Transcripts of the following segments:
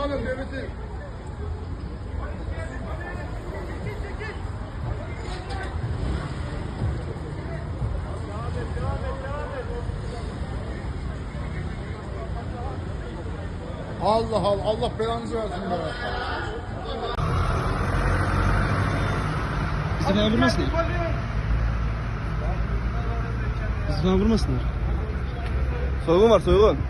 oğlum devletin. Allah Allah Allah belanızı versin be. Bizi falan vurmasınlar. Bizi falan vurmasınlar. Soygun var soygun.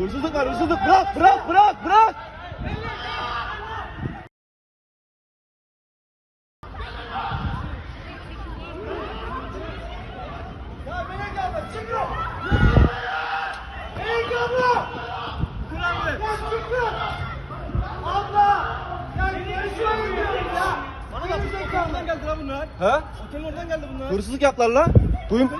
Hırsızlık var hırsızlık bırak bırak bırak bırak. He? Otelin oradan geldi bunlar. Hırsızlık yaptılar lan. Duyun.